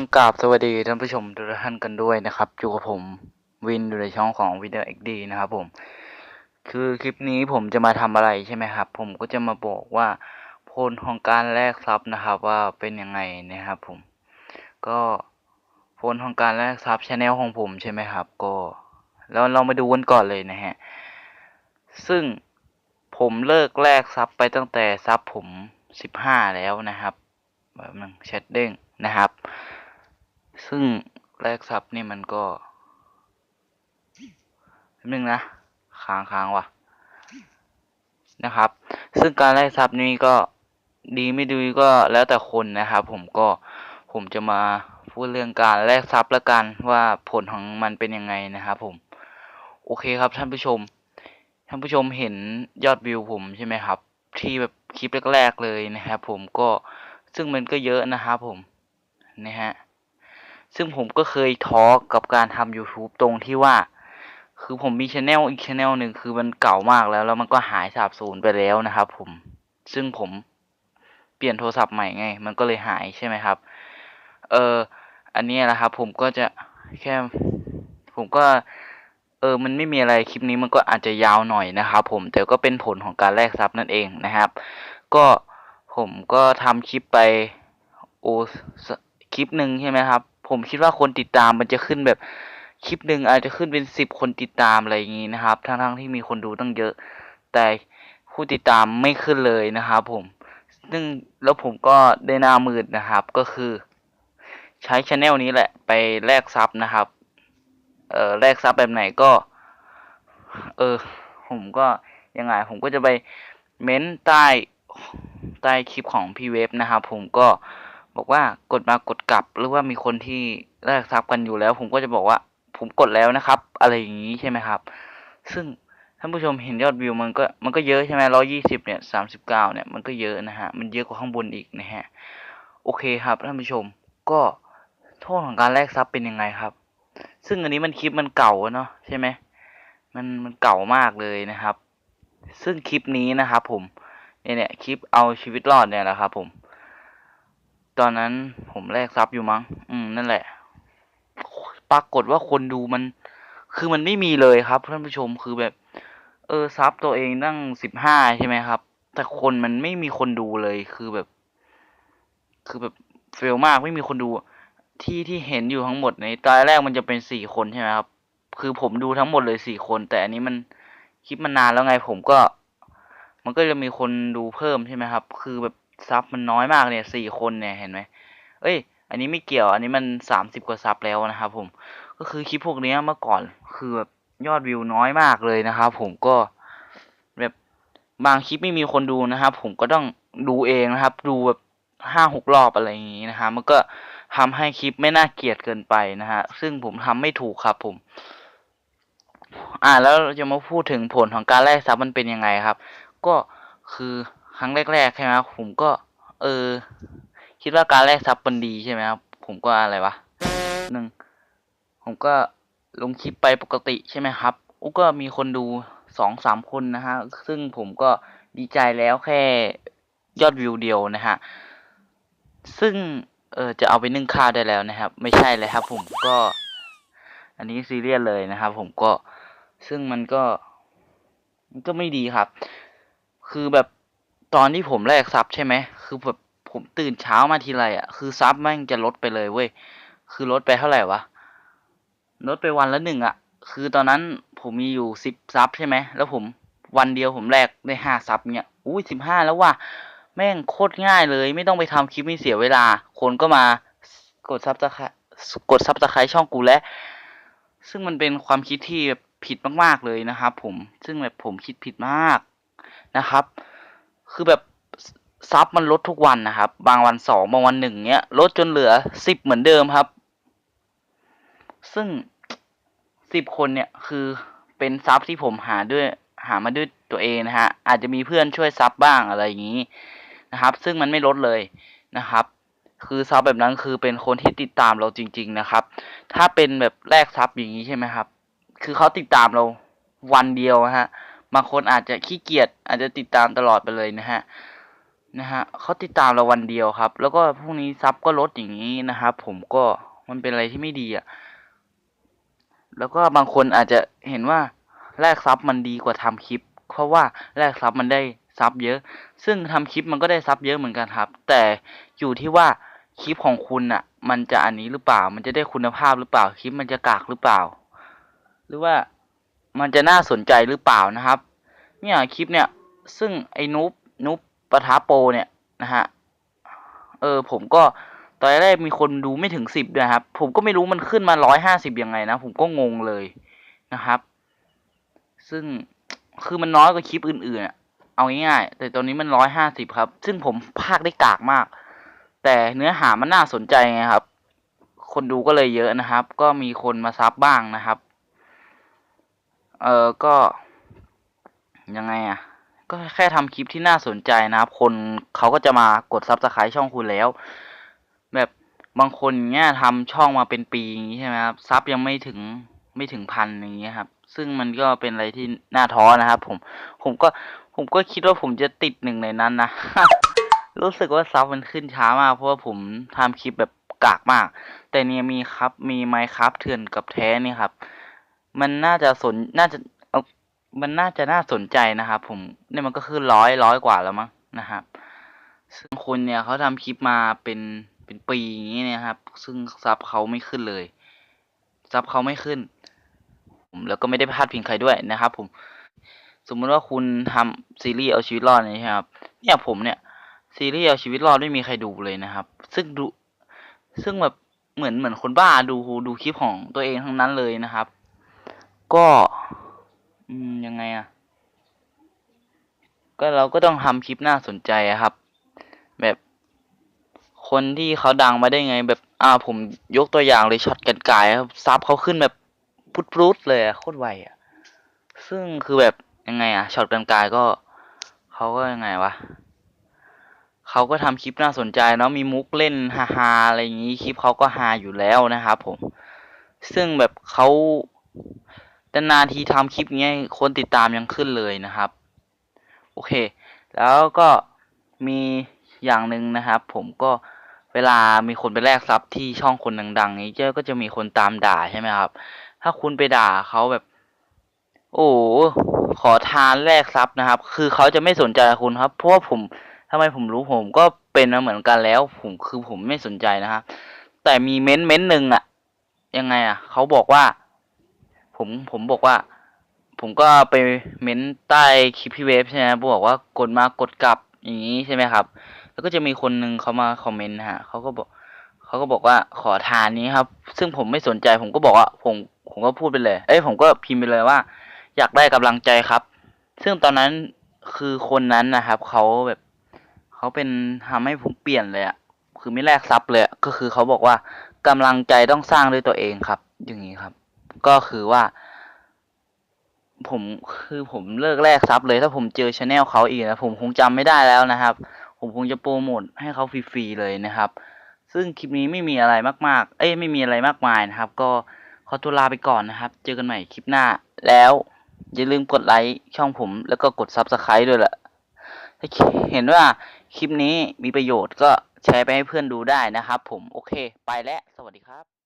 ต้องกราบสวัสดีท่านผู้ชมทุกท่านกันด้วยนะครับอยู่กับผมวินอยู่ในช่องของวิดีโอเอ็กดีนะครับผม คือคลิปนี้ผมจะมาทำอะไรใช่ไหมครับ ผมก็จะมาบอกว่าผลของการแลกทรัพย์นะครับ ว่าเป็นยังไงนะครับผม ก็ผลของการแลกทรัพย์ชแนลของผมใช่ไหมครับ ก็แล้วเรามาดูกันก่อนเลยนะฮะซึ่งผมเลิกแลกทรัพย์ไปตั้งแต่ทรัพย์ผมสิบห้าแล้วนะครับแบบนึงแชทเด้งนะครับ ซึ่งแลกทรัพย์นี่มันก็แป๊บนึงนะค้างค้างว่ะนะครับ ซึ่งการแลกทรัพย์นี่ก็ดีไม่ดีก็แล้วแต่คนนะครับ ผมก็ผมจะมาพูดเรื่องการแลกทรัพย์ละกันว่าผลของมันเป็นยังไงนะครับผม โอเคครับท่านผู้ชม ท่านผู้ชมเห็นยอดวิวผมใช่ไหมครับ ที่แบบคลิปแรก ๆเลยนะครับผมก็ซึ่งมันก็เยอะนะครับผมนะฮะ ซึ่งผมก็เคยท้อกับการทำ YouTube ตรงที่ว่า คือผมมีช anel อีกช anel หนึ่งคือมันเก่ามากแล้ว แล้วมันก็หายสาบสูญไปแล้วนะครับ ผมซึ่งผมเปลี่ยนโทรศัพท์ใหม่ไง มันก็เลยหายใช่ไหมครับ เอออันนี้แหละครับ ผมก็จะแค่ ผมก็ เออ มันไม่มีอะไรคลิปนี้มันก็อาจจะยาวหน่อยนะครับ ผมแต่ก็เป็นผลของการแลกทรัพย์นั่นเองนะครับ ก็ผมก็ทำคลิปไปโอ้คลิปหนึ่งใช่ไหมครับ ผมคิดว่าคนติดตามมันจะขึ้นแบบคลิปหนึ่งอาจจะขึ้นเป็นสิบคนติดตามอะไรอย่างนี้นะครับ ทั้งๆที่มีคนดูตั้งเยอะ แต่ผู้ติดตามไม่ขึ้นเลยนะครับผม ซึ่งแล้วผมก็ได้หน้ามืดนะครับ ก็คือ ใช้ช anel นี้แหละไปแลกซับนะครับ เอ่อแลกซับแบบไหนก็ เออ ผมก็ยังไง ผมก็จะไปเม้นใต้ใต้คลิปของพี่เวฟนะครับ ผมก็ บอกว่ากดมากดกลับ หรือว่ามีคนที่แลกซับกันอยู่แล้ว ผมก็จะบอกว่า ผมกดแล้วนะครับ อะไรอย่างนี้ใช่ไหมครับ ซึ่งท่านผู้ชมเห็นยอดวิวมันก็มันก็เยอะใช่ไหมร้อยี่สิบเนี่ยสามสิบเก้าเนี่ยมันก็เยอะนะฮะ มันเยอะกว่าข้างบนอีกนะฮะ โอเคครับท่านผู้ชม ก็โทษของการแลกซับเป็นยังไงครับ ซึ่งอันนี้มันคลิปมันเก่าเนาะใช่ไหมมันมันเก่ามากเลยนะครับ ซึ่งคลิปนี้นะครับผมเนี่ยเนี่ยคลิปเอาชีวิตรอดเนี่ยแหละครับผม ตอนนั้นผมแลกซับอยู่มั้ง อืม นั่นแหละ ปรากฏว่าคนดูมัน คือมันไม่มีเลยครับท่านผู้ชมคือแบบ เออซับตัวเองตั้งสิบห้าใช่ไหมครับ แต่คนมันไม่มีคนดูเลยคือแบบ คือแบบเฟลมากไม่มีคนดูที่ที่เห็นอยู่ทั้งหมดในตอนแรกมันจะเป็นสี่คนใช่ไหมครับ คือผมดูทั้งหมดเลยสี่คน แต่อันนี้มันคลิปมันนานแล้วไงผมก็ มันก็จะมีคนดูเพิ่มใช่ไหมครับ คือแบบ ซับมันน้อยมากเนี่ยสี่คนเนี่ยเห็นไหมเอ้ย อันนี้ไม่เกี่ยว อันนี้มันสามสิบกว่าซับแล้วนะครับผม ก็คือคลิปพวกนี้เมื่อก่อนคือแบบยอดวิวน้อยมากเลยนะครับผมก็แบบบางคลิปไม่มีคนดูนะครับ ผมก็ต้องดูเองนะครับ ดูแบบห้าหกรอบอะไรอย่างนี้นะฮะมันก็ทำให้คลิปไม่น่าเกลียดเกินไปนะฮะ ซึ่งผมทำไม่ถูกครับผม อ่าแล้วเราจะมาพูดถึงผลของการแลกซับมันเป็นยังไงครับ ก็คือ ครั้งแรกๆใช่ไหมครับผมก็ เออ คิดว่าการแลกซับมันดีใช่ไหมครับผมก็อะไรวะหนึ่งผมก็ลงคลิปไปปกติใช่ไหมครับอุก็มีคนดูสองสามคนนะฮะซึ่งผมก็ดีใจแล้วแค่ยอดวิวเดียวนะฮะซึ่งเออจะเอาไปนึ่งข้าวได้แล้วนะครับ ไม่ใช่เลยครับ ผมก็ อันนี้ซีเรียสเลยนะครับ ผมก็ซึ่งมันก็ มันก็ไม่ดีครับ คือแบบ ตอนที่ผมแลกซับใช่ไหม คือแบบผมตื่นเช้ามาทีไรอะ คือซับแม่งจะลดไปเลยเว้ย คือลดไปเท่าไหร่วะ ลดไปวันละหนึ่งอะ คือตอนนั้นผมมีอยู่สิบซับใช่ไหม แล้วผมวันเดียวผมแลกได้ห้าซับเนี่ยอุ้ยสิบห้าแล้วว่ะ แม่งโคตรง่ายเลย ไม่ต้องไปทำคลิปไม่เสียเวลา คนก็มากดซับสไครกดซับสไครช่องกูและซึ่งมันเป็นความคิดที่แบบผิดมาก ๆ เลยนะครับผม ซึ่งแบบผมคิดผิดมากนะครับ คือแบบซับมันลดทุกวันนะครับ บางวันสองบางวันหนึ่งเนี้ยลดจนเหลือสิบเหมือนเดิมครับ ซึ่งสิบคนเนี่ยคือเป็นซับที่ผมหาด้วยหามาด้วยตัวเองนะฮะอาจจะมีเพื่อนช่วยซับบ้างอะไรอย่างนี้นะครับ ซึ่งมันไม่ลดเลยนะครับ คือซับแบบนั้นคือเป็นคนที่ติดตามเราจริง ๆนะครับ ถ้าเป็นแบบแลกซับอย่างนี้ใช่ไหมครับ คือเขาติดตามเราวันเดียวะฮะ บางคนอาจจะขี้เกียจอาจจะติดตามตลอดไปเลยนะฮะนะฮะเขาติดตามเราวันเดียวครับ แล้วก็พรุ่งนี้ซับก็ลดอย่างนี้นะครับ ผมก็มันเป็นอะไรที่ไม่ดีอะ่ะแล้วก็บางคนอาจจะเห็นว่าแลกซับมันดีกว่าทำคลิป เพราะว่าแลกซับมันได้ซับเยอะ ซึ่งทำคลิปมันก็ได้ซับเยอะเหมือนกันครับ แต่อยู่ที่ว่าคลิปของคุณอะ มันจะอันนี้หรือเปล่า มันจะได้คุณภาพหรือเปล่า คลิปมันจะกากหรือเปล่า หรือว่า มันจะน่าสนใจหรือเปล่านะครับ เนี่ยคลิปเนี่ย ซึ่งไอ้นุ๊บนุ๊บปะทะโปเนี่ยนะฮะ เออผมก็ตอนแรกมีคนดูไม่ถึงสิบด้วยครับ ผมก็ไม่รู้มันขึ้นมาร้อยห้าสิบยังไงนะ ผมก็งงเลยนะครับ ซึ่งคือมันน้อยกว่าคลิปอื่นๆ เอาง่ายๆ แต่ตอนนี้มันร้อยห้าสิบครับ ซึ่งผมพากได้กากมาก แต่เนื้อหามันน่าสนใจไงครับ คนดูก็เลยเยอะนะครับ ก็มีคนมาซับบ้างนะครับ เออก็ยังไงอะก็แค่ทำคลิปที่น่าสนใจนะครับ คนเขาก็จะมากดซับสไครต์ช่องคุณแล้ว แบบบางคนเนี้ยทำช่องมาเป็นปีอย่างนี้ใช่ไหมครับซับยังไม่ถึงไม่ถึงพันอย่างเงี้ยครับ ซึ่งมันก็เป็นอะไรที่น่าท้อนะครับ ผม ผมก็ผมก็คิดว่าผมจะติดหนึ่งในนั้นนะ รู้สึกว่าซับมันขึ้นช้ามาก เพราะว่าผมทำคลิปแบบกากมาก แต่เนี่ยมีครับมีไมค์ครับเถื่อนกับแท้นี่ครับ มันน่าจะสนน่าจะเอามันน่าจะน่าสนใจนะครับผมเนี่ยมันก็คือร้อยร้อยกว่าแล้วมั้งนะครับ ซึ่งคนเนี่ยเขาทำคลิปมาเป็นเป็นปีอย่างนี้นี่ยครับ ซึ่งซับเขาไม่ขึ้นเลยซับเขาไม่ขึ้นผมแล้วก็ไม่ได้พลาดพิงใครด้วยนะครับ ผม สมมติว่าคุณทำซีรีส์เอาชีวิตรอดนี่ครับ เนี่ยผมเนี่ยซีรีส์เอาชีวิตรอดไม่มีใครดูเลยนะครับ ซึ่งดูซึ่งแบบเหมือนเหมือนคนบ้าดูดูคลิปของตัวเองทั้งนั้นเลยนะครับ ก็ยังไงอะก็เราก็ต้องทำคลิปน่าสนใจอะครับ แบบคนที่เขาดังมาได้ไง แบบอ่าผมยกตัวอย่างเลยช็อตกันกายครับซับเขาขึ้นแบบพุดพรุดเลยอะโคตรไวอะซึ่งคือแบบยังไงอะช็อตกันกายก็เขาก็ยังไงวะเขาก็ทำคลิปน่าสนใจเนาะมีมุกเล่นฮาๆอะไรอย่างนี้คลิปเขาก็ฮาอยู่แล้วนะครับผม ซึ่งแบบเขา นานทีทำคลิปเงี้ยคนติดตามยังขึ้นเลยนะครับ โอเค แล้วก็มีอย่างหนึ่งนะครับ ผมก็เวลามีคนไปแลกซับที่ช่องคนดังๆนี้เจ้าก็จะมีคนตามด่าใช่ไหมครับ ถ้าคุณไปด่าเขาแบบ โอ้ขอทานแลกซับนะครับ คือเขาจะไม่สนใจคุณครับ เพราะว่าผมทำไมผมรู้ผมก็เป็นมาเหมือนกันแล้ว ผมคือผมไม่สนใจนะครับแต่มีเม้นต์เม้นต์หนึ่งอะยังไงอะเขาบอกว่า ผมผมบอกว่า ผมก็ไปเม้นใต้คลิปพี่เวฟใช่ไหมบอกว่ากดมากดกลับอย่างนี้ใช่ไหมครับ แล้วก็จะมีคนหนึ่งเขามาคอมเมนต์ฮะเขาก็บอกเขาก็บอกว่าขอทานนี้ครับ ซึ่งผมไม่สนใจผมก็บอกว่าผมผมก็พูดไปเลย เอ้ยผมก็พิมพ์ไปเลยว่า อยากได้กำลังใจครับ ซึ่งตอนนั้นคือคนนั้นนะครับเขาแบบเขาเป็นทำให้ผมเปลี่ยนเลยอะคือไม่แลกซับเลยก็คือเขาบอกว่ากำลังใจต้องสร้างด้วยตัวเองครับ อย่างนี้ครับ ก็คือว่า ผมคือผมเลิกแลกซับเลย ถ้าผมเจอชาแนลเขาอีกนะผมคงจำไม่ได้แล้วนะครับ ผมคงจะโปรโมทให้เขาฟรีๆเลยนะครับ ซึ่งคลิปนี้ไม่มีอะไรมาก ๆ เอ้ยไม่มีอะไรมากมายนะครับ ก็ขอตัวลาไปก่อนนะครับ เจอกันใหม่คลิปหน้า แล้วอย่าลืมกดไลค์ช่องผมแล้วก็กด Subscribe ด้วยแหละถ้าเห็นว่าคลิปนี้มีประโยชน์ก็แชร์ไปให้เพื่อนดูได้นะครับผม โอเค ไปแล้ว สวัสดีครับ